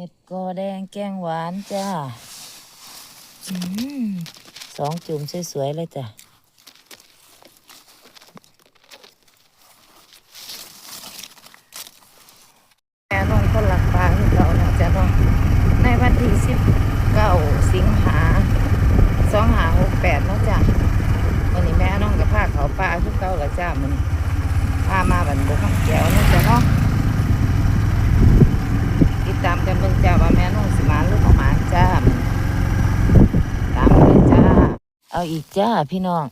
เห็ดกอแดงแกงหวานจ้าอืมสองจุ่มสวยๆเลยจ้ะแม่น้องคนหลักปลาคือเรานะจ้ะน้องในวันที่สิบเก้าสิงหาสองหาหกแปดเนาะจ้ะวันนี้แม่น้องกับผ้าเขาวปลาคือเก่าละจ้ามันพามาบันบกข้างแก้วเนาะจ้ะเนาะ ติดตามกันเบิ่งจ้าว่าแม่น้องสิมาหรือบ่มาจ้าตามเลยจ้า เอาอีกจ้าพี่น้อง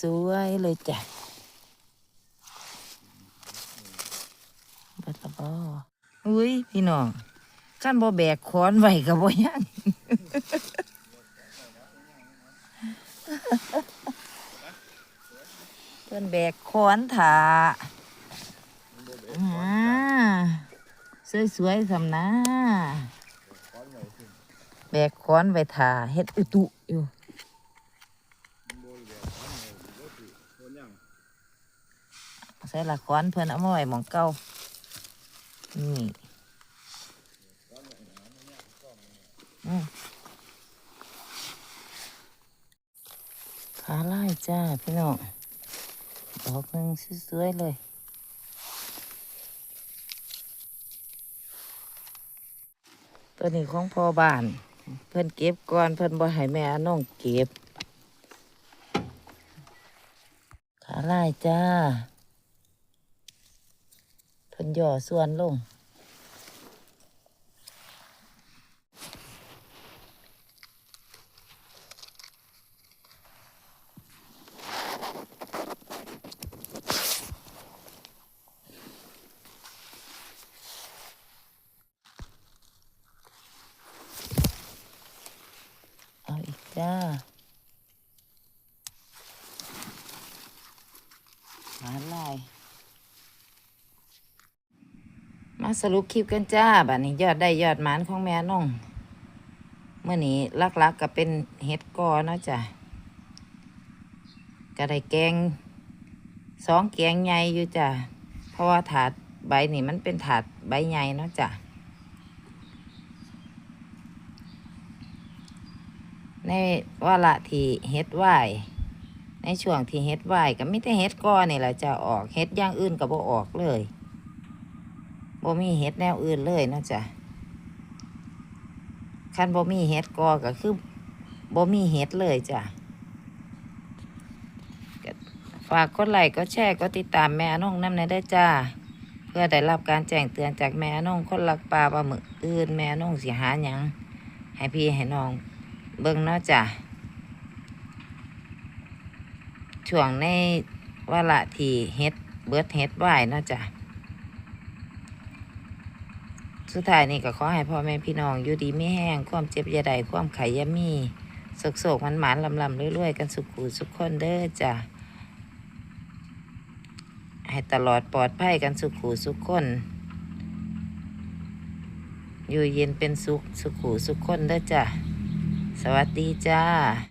สวยๆเลยจ้ะบัดละบ่อุ้ยพี่น้องขั้นบ่แบกค้อนไว้กับบ่ยังเพิ่นแบกค้อนถาอ่า สวยๆสำนาแบกค้อนไว้ถาเฮ็ดอุตุอยู่ใส่ละค้อนเพื่อนเอามาไว้หมองเก่านี่อืมขาไล่จ้าพี่น้องดอกหนึ่งสวยๆเลย ตัวนี้ของพ่อบ้าน เพิ่นเก็บก่อนเพิ่นบ่ให้แม่น้องเก็บ ขาไล่จ้าเพิ่นย่อส่วนลง จ้าหาลายมาสรุปคลิปกันจ้าบัดนี้ยอดได้ยอดหมานของแม่น้องเมื่อนี้ลักๆก็เป็นเห็ดกอเนาะจ้ะก็ได้แกงสองแกงใหญ่อยู่จ้ะเพราะว่าถาดใบนี่มันเป็นถาดใบใหญ่เนาะจ้ะ ในว่าละที่เฮ็ดไหวในช่วงที่เฮ็ดไหวก็ไม่แต่เฮ็ดกอนี่แหละจะออกเฮ็ดอย่างอื่นก็บ่ออกเลยบ่มีเห็ดแนวอื่นเลยนะจ้ะคันบ่มีเห็ดกอก็คือบ่มีเห็ดเลยจ้ะฝากกดไลค์กดแชร์กดติดตามแม่น้องน้ำในได้จ้า เพื่อได้รับการแจ้งเตือนจากแม่น้องคนรักปลาปลาหมึกอื่นแม่น้องสิหาหยังให้พี่ให้น้อง เบิ่งเนาะจ้ะช่วงในวาระที่เฮ็ดเบิดเฮ็ดไหวเนาะจ้ะสุดท้ายนี่ก็ขอให้พ่อแม่พี่น้องอยู่ดีไม่แห้งความเจ็บยาใดความไขยามีสกโศกมันหมานลำลำเรื่อยๆ กันสุขูสุขคนเด้อจ้ะให้ตลอดปลอดภัยกันสุขูสุขคน อยู่เย็นเป็นสุขสุขูสุขคนเด้อจ้ะ สวัสดีจ้า